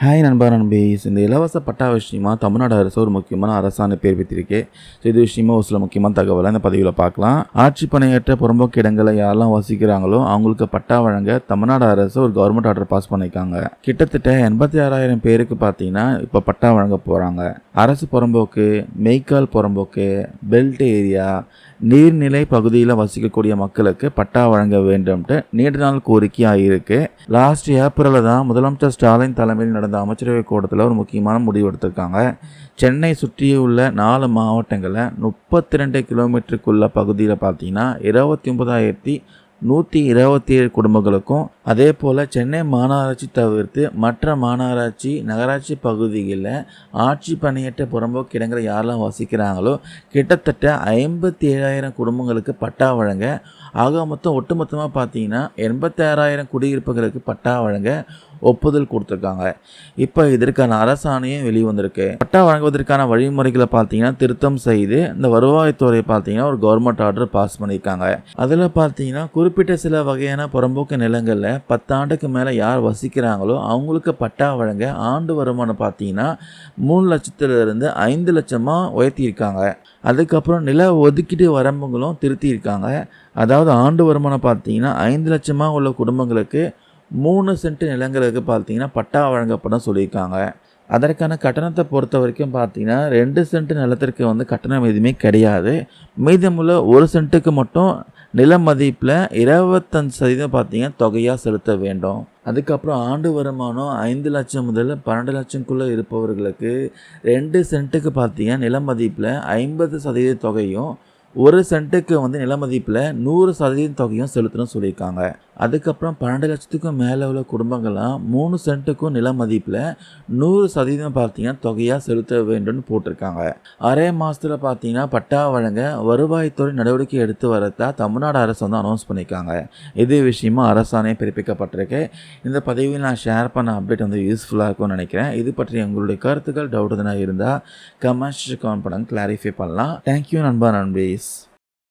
Hi நண்பா நண்பீஸ் இந்த இலவச பட்டா விஷயமா தமிழ்நாடு அரசு ஒரு முக்கியமான அரசாணை பிறப்பித்திருக்கு ஸோ இது விஷயமா ஒரு சில முக்கியமான தகவலை இந்த பதிவில் பார்க்கலாம். ஆட்சி பணியற்ற புறம்போக்கு இடங்களை யாரெல்லாம் வசிக்கிறாங்களோ அவங்களுக்கு பட்டா வழங்க தமிழ்நாடு அரசு ஒரு கவர்மெண்ட் ஆர்டர் பாஸ் பண்ணியிருக்காங்க. கிட்டத்தட்ட எண்பத்தி ஆறாயிரம் பேருக்கு பார்த்தீங்கன்னா இப்போ பட்டா வழங்க போகிறாங்க அரசு புறம்போக்கு மெய்க்கால் புறம்போக்கு பெல்ட் ஏரியா நீர்நிலை பகுதியில் வசிக்கக்கூடிய மக்களுக்கு பட்டா வழங்க வேண்டும்ட்டு நீண்ட நாள் கோரிக்கையாக இருக்கு லாஸ்ட் ஏப்ரலில் தான் முதலமைச்சர் ஸ்டாலின் தலைமையில் நடந்த அமைச்சரவை கூட்டத்தில் ஒரு முக்கியமான முடிவு எடுத்திருக்காங்க. சென்னை சுற்றியுள்ள நாலு மாவட்டங்களில் முப்பத்தி ரெண்டு கிலோமீட்டருக்குள்ள பகுதியில் பார்த்தீங்கன்னா இருபத்தி ஒன்பதாயிரத்தி நூற்றி இருபத்தி ஏழு குடும்பங்களுக்கும் அதே போல் சென்னை மாநகராட்சி தவிர்த்து மற்ற மாநகராட்சி நகராட்சி பகுதிகளில் ஆட்சி பணியற்ற புறம்போக்கு இடங்களை யாரெல்லாம் வசிக்கிறாங்களோ கிட்டத்தட்ட ஐம்பத்தி ஏழாயிரம் குடும்பங்களுக்கு பட்டா வழங்க ஆக மொத்தம் ஒட்டுமொத்தமாக பார்த்தீங்கன்னா எண்பத்தாறாயிரம் குடியிருப்புகளுக்கு பட்டா வழங்க ஒப்புதல் கொடுத்துருக்காங்க. இப்போ இதற்கான அரசாணையும் வெளிவந்திருக்கு. பட்டா வழங்குவதற்கான வழிமுறைகளை பார்த்தீங்கன்னா திருத்தம் செய்து இந்த வருவாய்த்துறை பார்த்தீங்கன்னா ஒரு கவர்மெண்ட் ஆர்டர் பாஸ் பண்ணியிருக்காங்க. அதில் பார்த்தீங்கன்னா குறிப்பிட்ட சில வகையான புறம்போக்கு நிலங்களில் பத்தாண்டுக்கு மேலே யார் வசிக்கிறாங்களோ அவங்களுக்கு பட்டா வழங்க ஆண்டு வருமானம் பார்த்தீங்கன்னா மூணு லட்சத்துலேருந்து ஐந்து லட்சமாக உயர்த்தியிருக்காங்க. அதுக்கப்புறம் நில ஒதுக்கீடு வரம்புகளும் திருத்தியிருக்காங்க. அதாவது ஆண்டு வருமானம் பார்த்தீங்கன்னா ஐந்து லட்சமாக உள்ள குடும்பங்களுக்கு மூணு சென்ட் நிலங்களுக்கு பார்த்தீங்கன்னா பட்டா வழங்கப்படும் சொல்லியிருக்காங்க. அதற்கான கட்டணத்தை பொறுத்த வரைக்கும் பார்த்தீங்கன்னா ரெண்டு சென்ட் நிலத்திற்கு வந்து கட்டணம் எதுவுமே கிடையாது. மீதமுள்ள ஒரு சென்ட்டுக்கு மட்டும் நில மதிப்பில் இருபத்தஞ்சு சதவீதம் பார்த்தீங்கன்னா தொகையாக செலுத்த வேண்டும். அதுக்கப்புறம் ஆண்டு வருமானம் ஐந்து லட்சம் முதல் பன்னெண்டு லட்சம்குள்ளே இருப்பவர்களுக்கு ரெண்டு சென்ட்டுக்கு பார்த்தீங்கன்னா நில மதிப்பில் ஐம்பது சதவீத தொகையும் ஒரு சென்ட்டுக்கு வந்து நில மதிப்பில் நூறு சதவீதம் தொகையும் செலுத்தணும்னு சொல்லியிருக்காங்க. அதுக்கப்புறம் பன்னெண்டு லட்சத்துக்கும் மேலே உள்ள குடும்பங்கள்லாம் மூணு சென்ட்டுக்கும் நில மதிப்பில் நூறு சதவீதம் பார்த்தீங்கன்னா தொகையாக செலுத்த வேண்டும்னு போட்டிருக்காங்க. அரை மாதத்தில் பார்த்தீங்கன்னா பட்டா வழங்க வருவாய்த்துறை நடவடிக்கை எடுத்து வரதா தமிழ்நாடு அரசு வந்து அனௌன்ஸ் பண்ணியிருக்காங்க. இது விஷயமா அரசாணை பிறப்பிக்கப்பட்டிருக்கு. இந்த பதிவில் நான் ஷேர் பண்ண அப்டேட் வந்து யூஸ்ஃபுல்லாக இருக்கும்னு நினைக்கிறேன். இது பற்றி உங்களுடைய கருத்துக்கள் டவுட் எதுனா இருந்தால் கமெண்ட்ஸ் கமெண்ட் பண்ணுங்க கிளாரிஃபை பண்ணலாம். தேங்க்யூ நண்பா. நண்பீஸ்